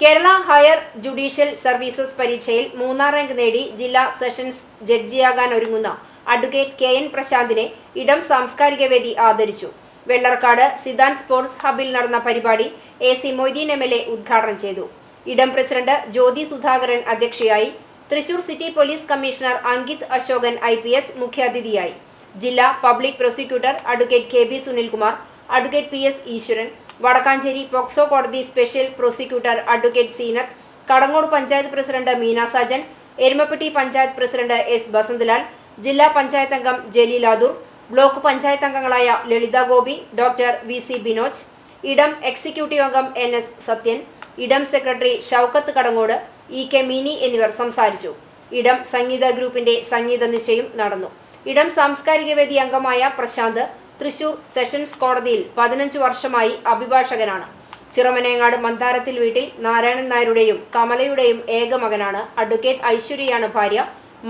Kerala higher judicial services പരീക്ഷയിൽ മൂന്നാം rank നേടി ജില്ലാ സെഷൻസ് ജഡ്ജിയാകാൻ ഒരുങ്ങുന്ന അഡ്വക്കേറ്റ് കെ എൻ പ്രശാന്തിനെ ഇടം സാംസ്കാരിക വേദി ആദരിച്ചു. വെള്ളർക്കാട് സിദാൻ സ്പോർട്സ് ഹബിൽ നടന്ന പരിപാടി A C Moideen M L A ഉദ്ഘാടനം ചെയ്തു. ഇടം പ്രസിഡന്റ് ജ്യോതി സുധാകരൻ അധ്യക്ഷയായി Thrissur city police commissioner Ankith Ashokan I P S മുഖ്യാതിഥിയായി. ജില്ലാ public prosecutor advocate K B Sunilkumar advocate P S Easwaran Vadakkanchery POCSO കോടതി special prosecutor advocate Zeenath Kadangode panchayat president Meena Sajan Erumappetty panchayat president S Basanthalal ജില്ലാ പഞ്ചായത്ത് അംഗം ജലീലാദൂർ block panchayat അംഗങ്ങളായ Lalitha Gopi doctor V C Binoj Idam executive അംഗം N S Sathyan Idam secretary Shoukath Kadangode E K Mini എന്നിവർ സംസാരിച്ചു. ഇടം സംഗീത ഗ്രൂപ്പിന്റെ സംഗീത നിശ്ചയം നടന്നു. ഇടം സാംസ്കാരിക വേദി അംഗമായ പ്രശാന്ത് തൃശൂർ സെഷൻസ് കോടതിയിൽ പതിനഞ്ച് വർഷമായി അഭിഭാഷകനാണ്. ചിറമനേങ്ങാട് മന്ദാരത്തിൽ വീട്ടിൽ നാരായണൻ നായരുടെയും കമലയുടെയും ഏക മകനാണ് അഡ്വക്കേറ്റ് ഐശ്വര്യയാണ് ഭാര്യ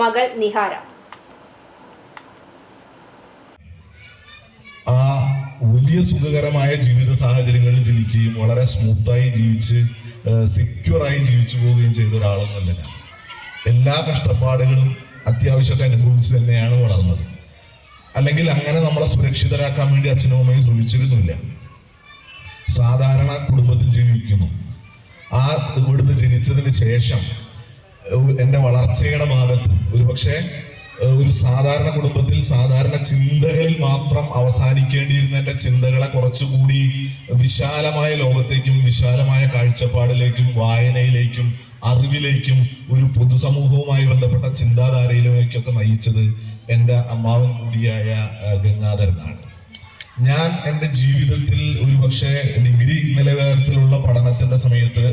മകൾ നിഹാര. ആ വലിയ സുഖകരമായ ജീവിത സാഹചര്യങ്ങളിൽ ജനിക്കുകയും വളരെ സ്മൂത്തായി ജീവിച്ച് സെക്യൂറായി ജീവിച്ചു പോവുകയും ചെയ്ത ഒരാളൊന്നുമല്ല എല്ലാ കഷ്ടപ്പാടുകളും അത്യാവശ്യമൊക്കെ അനുഭവിച്ച് തന്നെയാണ് വളർന്നത്. അല്ലെങ്കിൽ അങ്ങനെ നമ്മളെ സുരക്ഷിതരാക്കാൻ വേണ്ടി അച്ഛനും അമ്മയും ശ്രമിച്ചിരുന്നില്ല. സാധാരണ കുടുംബത്തിൽ ജീവിക്കുന്നു. ആ ഇവിടുന്ന് ജനിച്ചതിന് ശേഷം എന്റെ വളർച്ചയുടെ ഭാഗത്ത് ഒരു പക്ഷേ ഒരു സാധാരണ കുടുംബത്തിൽ സാധാരണ ചിന്തകളിൽ മാത്രം അവസാനിക്കേണ്ടിയിരുന്ന എന്റെ ചിന്തകളെ കുറച്ചുകൂടി വിശാലമായ ലോകത്തേക്കും വിശാലമായ കാഴ്ചപ്പാടിലേക്കും വായനയിലേക്കും അറിവിലേക്കും ഒരു പൊതുസമൂഹവുമായി ബന്ധപ്പെട്ട ചിന്താധാരയിലേക്കൊക്കെ നയിച്ചത് എന്റെ അമ്മാവൻ കൂടിയായ ഗംഗാധരനാണ്. ഞാൻ എന്റെ ജീവിതത്തിൽ ഒരു പക്ഷേ ഡിഗ്രി നിലവാരത്തിലുള്ള പഠനത്തിന്റെ സമയത്ത്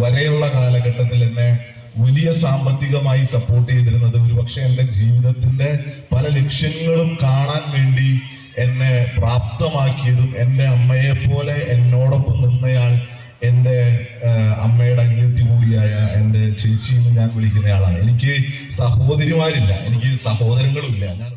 വരെയുള്ള കാലഘട്ടത്തിൽ എന്നെ വലിയ സാമ്പത്തികമായി സപ്പോർട്ട് ചെയ്തിരുന്നത് ഒരു പക്ഷേ എന്റെ ജീവിതത്തിന്റെ പല ലക്ഷ്യങ്ങളും കാണാൻ വേണ്ടി എന്നെ പ്രാപ്തമാക്കിയതും എന്റെ അമ്മയെ പോലെ എന്നോടൊപ്പം നിന്നയാൾ ചേച്ചി എന്ന് ഞാൻ വിളിക്കുന്നയാളാണ് എനിക്ക് സഹോദരിമാരില്ല. എനിക്ക് സഹോദരങ്ങളും ഇല്ല ഞാൻ